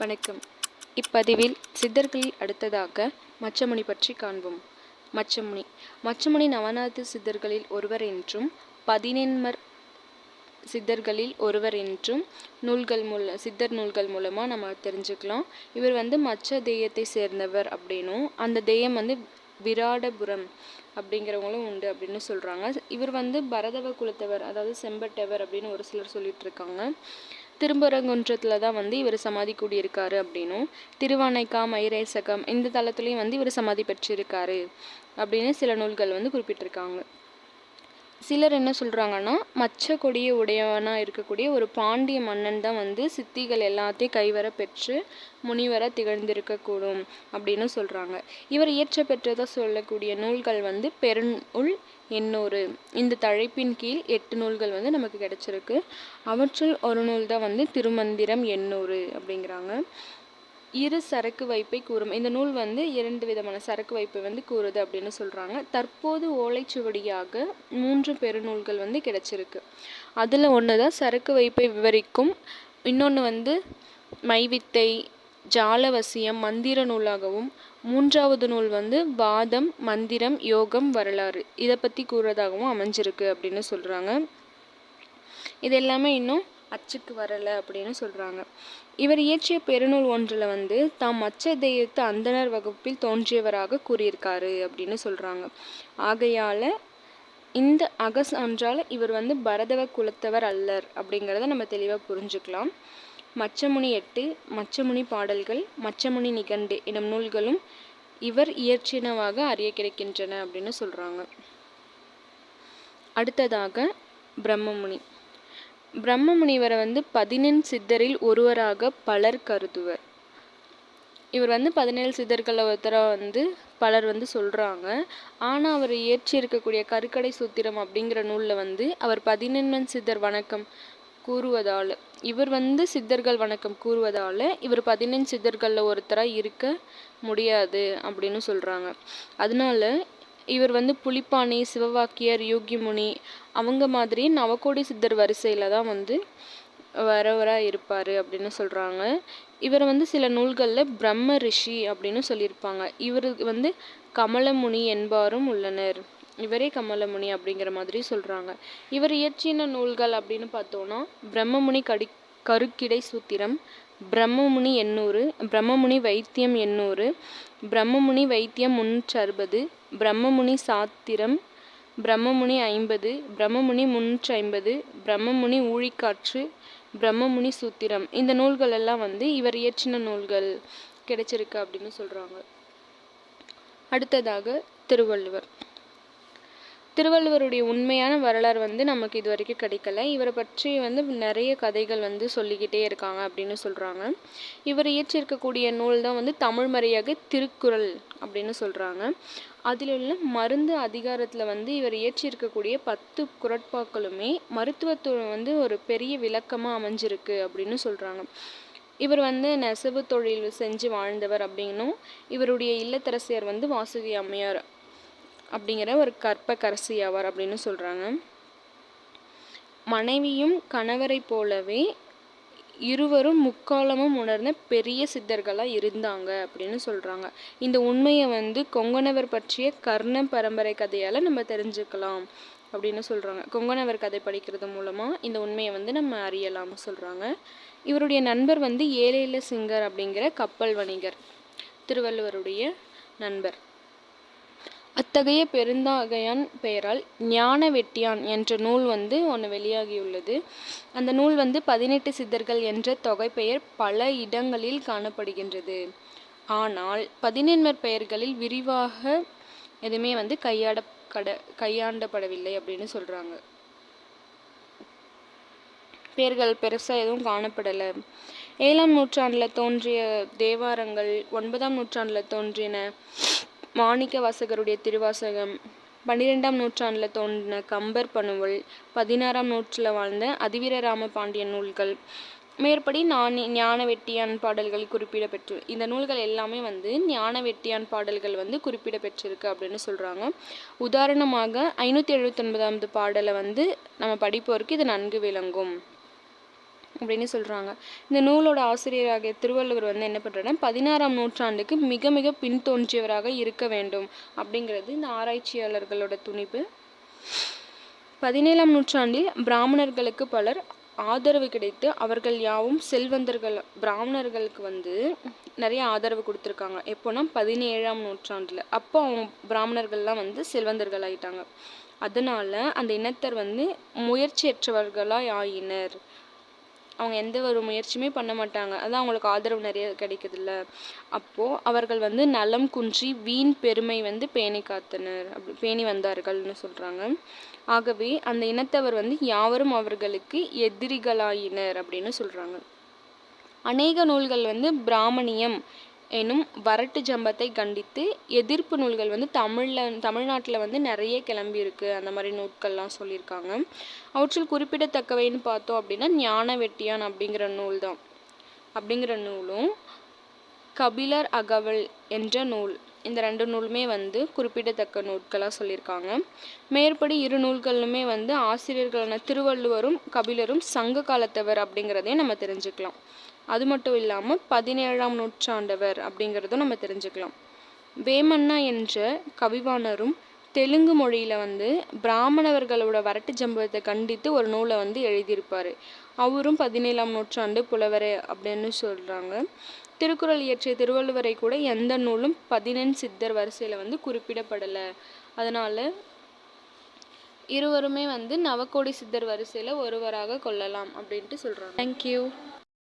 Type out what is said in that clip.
வணக்கம். இப்பதிவில் சித்தர்களில் அடுத்ததாக மச்சமுனி பற்றி காண்போம். மச்சமுனி. மச்சமுனி நவநாத சித்தர்களில் ஒருவர் என்றும் பதினெண்மர் சித்தர்களில் ஒருவர் என்றும் நூல்கள் மூல சித்தர் நூல்கள் மூலமாக நம்ம தெரிஞ்சுக்கலாம். இவர் வந்து மச்ச தெய்யத்தை சேர்ந்தவர் அப்படின்னும் அந்த தெய்யம் வந்து விராடபுரம் அப்படிங்கிறவங்களும் உண்டு அப்படின்னு சொல்கிறாங்க இவர் வந்து பரதவ குலத்தவர் அதாவது செம்பட்டவர் அப்படின்னு ஒரு சிலர் சொல்லிட்டு இருக்காங்க. திரும்பரங்குன்றத்தில் தான் வந்து இவர் சமாதி கூடியிருக்காரு அப்படின்னும். திருவானைக்கா மயிரேசகம் இந்த தளத்துலேயும் வந்து இவர் சமாதி பெற்றிருக்காரு அப்படின்னு சில நூல்கள் வந்து குறிப்பிட்டிருக்காங்க. சிலர் என்ன சொல்கிறாங்கன்னா மச்ச கொடிய உடையவனாக இருக்கக்கூடிய ஒரு பாண்டிய மன்னன் தான் வந்து சித்திகள் எல்லாத்தையும் கைவர பெற்று முனிவர திகழ்ந்திருக்கக்கூடும் அப்படின்னு சொல்கிறாங்க இவர் இயற்ற பெற்றதாக சொல்லக்கூடிய நூல்கள் வந்து பெருநூல் எண்ணூறு. இந்த தழைப்பின் கீழ் எட்டு நூல்கள் வந்து நமக்கு கிடைச்சிருக்கு. அவற்றுள் ஒரு நூல் தான் வந்து திருமந்திரம் எண்ணூறு அப்படிங்கிறாங்க. இரு சரக்கு வைப்பை கூறும். இந்த நூல் வந்து இரண்டு விதமான சரக்கு வைப்பை வந்து கூறுது அப்படின்னு சொல்கிறாங்க தற்போது ஓலைச்சுவடியாக மூன்று பெருநூல்கள் வந்து கிடச்சிருக்கு. அதில் ஒன்று தான் சரக்கு வைப்பை விவரிக்கும். இன்னொன்று வந்து மைவித்தை ஜாலவசியம் மந்திர நூலாகவும். மூன்றாவது நூல் வந்து வாதம் மந்திரம் யோகம் வரலாறு. இதை பற்றி கூறுறதாகவும் அமைஞ்சிருக்கு அப்படின்னு சொல்கிறாங்க இது எல்லாமே இன்னும் அச்சுக்கு வரலை அப்படின்னு சொல்கிறாங்க இவர் இயற்றிய பெருநூல் ஒன்றில் வந்து தாம் மச்ச தெய்வத்து அந்தனர் வகுப்பில் தோன்றியவராக கூறியிருக்காரு அப்படின்னு சொல்கிறாங்க ஆகையால் இந்த அகஸ் அன்றால் இவர் வந்து பரதவ குலத்தவர் அல்லர் அப்படிங்கிறத நம்ம தெளிவாக புரிஞ்சுக்கலாம். மச்சமுனி எட்டு மச்சமுனி பாடல்கள் மச்சமுனி நிகண்டு எனும் நூல்களும் இவர் இயற்றினவாக அறிய கிடைக்கின்றன அப்படின்னு சொல்கிறாங்க அடுத்ததாக பிரம்மமுனி. பிரம்ம முனிவரை வந்து பதினெண் சித்தரில் ஒருவராக பலர் கருதுவர். இவர் வந்து பதினேழு சித்தர்களில் ஒருத்தராக வந்து பலர் வந்து சொல்கிறாங்க ஆனால் அவர் இயற்றி இருக்கக்கூடிய கருக்கடை சூத்திரம் அப்படிங்கிற நூலில் வந்து அவர் பதினெண்மன் சித்தர் வணக்கம் கூறுவதால் இவர் வந்து சித்தர்கள் வணக்கம் கூறுவதால் இவர் பதினெண் சித்தர்களில் ஒருத்தராக இருக்க முடியாது அப்படின்னு சொல்கிறாங்க அதனால இவர் வந்து புலிப்பாணி சிவவாக்கியர் யோகிமுனி அவங்க மாதிரி நவகோடி சித்தர் வரிசையில் தான் வந்து வரவராக இருப்பார் அப்படின்னு சொல்கிறாங்க இவர் வந்து சில நூல்களில் பிரம்ம ரிஷி அப்படின்னு சொல்லியிருப்பாங்க. இவர் வந்து கமலமுனி என்பாரும் உள்ளனர். இவரே கமலமுனி அப்படிங்கிற மாதிரி சொல்கிறாங்க இவர் இயற்றின நூல்கள் அப்படின்னு பார்த்தோன்னா பிரம்மமுனி கடி கருக்கிடை சூத்திரம். பிரம்மமுனி எண்ணூறு பிரம்மமுனி வைத்தியம் எண்ணூறு பிரம்மமுனி வைத்தியம் முன்னூற்றி அறுபது பிரம்மமுனி சாத்திரம் பிரம்மமுனி ஐம்பது பிரம்மமுனி முன்னூற்றி ஐம்பது பிரம்மமுனி ஊழிக்காற்று பிரம்மமுனி சூத்திரம். இந்த நூல்கள் எல்லாம் வந்து இவர் இயற்றின நூல்கள் கிடைச்சிருக்கு அப்படின்னு சொல்கிறாங்க அடுத்ததாக திருவள்ளுவர். திருவள்ளுவருடைய உண்மையான வரலாறு வந்து நமக்கு இது வரைக்கும் கிடைக்கல. இவரை பற்றி வந்து நிறைய கதைகள் வந்து சொல்லிக்கிட்டே இருக்காங்க அப்படின்னு சொல்கிறாங்க இவர் இயற்றிருக்கக்கூடிய நூல் தான் வந்து தமிழ் மறையாக திருக்குறள் அப்படின்னு சொல்கிறாங்க அதில் உள்ள மருந்து அதிகாரத்தில் வந்து இவர் இயற்றியிருக்கக்கூடிய பத்து குரட்பாக்களுமே மருத்துவத்துவம் வந்து ஒரு பெரிய விளக்கமாக அமைஞ்சிருக்கு அப்படின்னு சொல்கிறாங்க இவர் வந்து நெசவு தொழில் செஞ்சு வாழ்ந்தவர் அப்படின்னும் இவருடைய இல்லத்தரசியர் வந்து வாசுகி அம்மையார் அப்படிங்கிற ஒரு கற்பக்கரசி ஆவார் அப்படின்னு சொல்கிறாங்க மனைவியும் கணவரை போலவே இருவரும் முக்காலமும் உணர்ந்த பெரிய சித்தர்களாக இருந்தாங்க அப்படின்னு சொல்கிறாங்க இந்த உண்மையை வந்து கொங்கணவர் பற்றிய கர்ண பரம்பரை கதையால் நம்ம தெரிஞ்சுக்கலாம் அப்படின்னு சொல்கிறாங்க கொங்கணவர் கதை படிக்கிறது மூலமாக இந்த உண்மையை வந்து நம்ம அறியலாம்னு சொல்கிறாங்க இவருடைய நண்பர் வந்து ஏழையில சிங்கர் அப்படிங்கிற கப்பல் வணிகர் திருவள்ளுவருடைய நண்பர். அத்தகைய பெருந்தாகையான் பெயரால் ஞான வெட்டியான் என்ற நூல் வந்து ஒன்று வெளியாகியுள்ளது. அந்த நூல் வந்து பதினெட்டு சித்தர்கள் என்ற தொகை பெயர் பல இடங்களில் காணப்படுகின்றது. ஆனால் பதினெண்மர் பெயர்களில் விரிவாக எதுவுமே வந்து கையாட கட கையாண்டப்படவில்லை அப்படின்னு சொல்கிறாங்க பெயர்கள் பெருசாக எதுவும் காணப்படலை. ஏழாம் நூற்றாண்டில் தோன்றிய தேவாரங்கள் ஒன்பதாம் நூற்றாண்டில் தோன்றின. மாணிக்க வாசகருடைய திருவாசகம். பன்னிரெண்டாம் நூற்றாண்டில் தோன்றின கம்பர் பனுவல் பதினாறாம் நூற்றில் வாழ்ந்த அதிவீரராம பாண்டியன் நூல்கள். மேற்படி நான் ஞான வெட்டியான் பாடல்கள் குறிப்பிடப்பெற்று இந்த நூல்கள் எல்லாமே வந்து ஞான வெட்டியான் பாடல்கள் வந்து குறிப்பிடப்பெற்றிருக்கு அப்படின்னு சொல்கிறாங்க உதாரணமாக ஐநூற்றி எழுபத்தொன்பதாவது பாடலை வந்து நம்ம படிப்போருக்கு இது நன்கு விளங்கும். அப்படின்னு சொல்கிறாங்க இந்த நூலோட ஆசிரியராகிய திருவள்ளுவர் வந்து என்ன பண்ணுறாருன்னா பதினாறாம் நூற்றாண்டுக்கு மிக மிக பின்தோன்றியவராக இருக்க வேண்டும் அப்படிங்கிறது இந்த ஆராய்ச்சியாளர்களோட துணிப்பு. பதினேழாம் நூற்றாண்டில் பிராமணர்களுக்கு பலர் ஆதரவு கிடைத்து அவர்கள் யாவும் செல்வந்தர்கள் பிராமணர்களுக்கு வந்து நிறைய ஆதரவு கொடுத்துருக்காங்க. எப்போனா பதினேழாம் நூற்றாண்டில். அப்போ அவங்க பிராமணர்கள்லாம் வந்து செல்வந்தர்கள் ஆயிட்டாங்க அதனால் அந்த இனத்தர் வந்து முயற்சியற்றவர்களாய் ஆயினர் அவங்க எந்த ஒரு முயற்சியுமே பண்ண மாட்டாங்க. அதான் அவங்களுக்கு ஆதரவு நிறைய கிடைக்குதுல்ல. அப்போது அவர்கள் வந்து நலம் குன்றி வீண் பெருமை வந்து பேணி காத்தனர். அப்படி பேணி வந்தார்கள்னு சொல்கிறாங்க ஆகவே அந்த இனத்தவர் வந்து யாவரும் அவர்களுக்கு எதிரிகளாயினர் அப்படின்னு சொல்கிறாங்க அநேக நூல்கள் வந்து பிராமணியம் எனும் வரட்டு ஜம்பத்தை கண்டித்து எதிர்ப்பு நூல்கள் வந்து தமிழில் தமிழ்நாட்டில் வந்து நிறைய கிளம்பியிருக்கு அந்த மாதிரி நூட்கள்லாம் சொல்லியிருக்காங்க. அவற்றில் குறிப்பிடத்தக்கவைன்னு பார்த்தோம் அப்படின்னா ஞான வெட்டியான் அப்படிங்கிற நூல் தான் அப்படிங்கிற நூலும் கபிலர் அகவல் என்ற நூல். இந்த ரெண்டு நூலுமே வந்து குறிப்பிடத்தக்க நூல்களாக சொல்லியிருக்காங்க. மேற்படி இரு நூல்களுமே வந்து ஆசிரியர்களான திருவள்ளுவரும் கபிலரும் சங்க காலத்தவர் அப்படிங்கிறதையும் நம்ம தெரிஞ்சுக்கலாம். அது மட்டும் இல்லாமல் பதினேழாம் நூற்றாண்டவர் அப்படிங்கிறதும் நம்ம தெரிஞ்சுக்கலாம். வேமன்னா என்ற கவிவாணரும் தெலுங்கு மொழியில் வந்து பிராமணவர்களோட வரட்டு ஜம்பவத்தை கண்டித்து ஒரு நூலை வந்து எழுதியிருப்பார். அவரும் பதினேழாம் நூற்றாண்டு புலவரே அப்படின்னு சொல்கிறாங்க திருக்குறள் இயற்றிய திருவள்ளுவரை கூட எந்த நூலும் பதினெண் சித்தர் வரிசையில் வந்து குறிப்பிடப்படலை. அதனால் இருவருமே வந்து நவக்கோடி சித்தர் வரிசையில் ஒருவராக கொள்ளலாம் அப்படின்ட்டு சொல்கிறாங்க தேங்க்யூ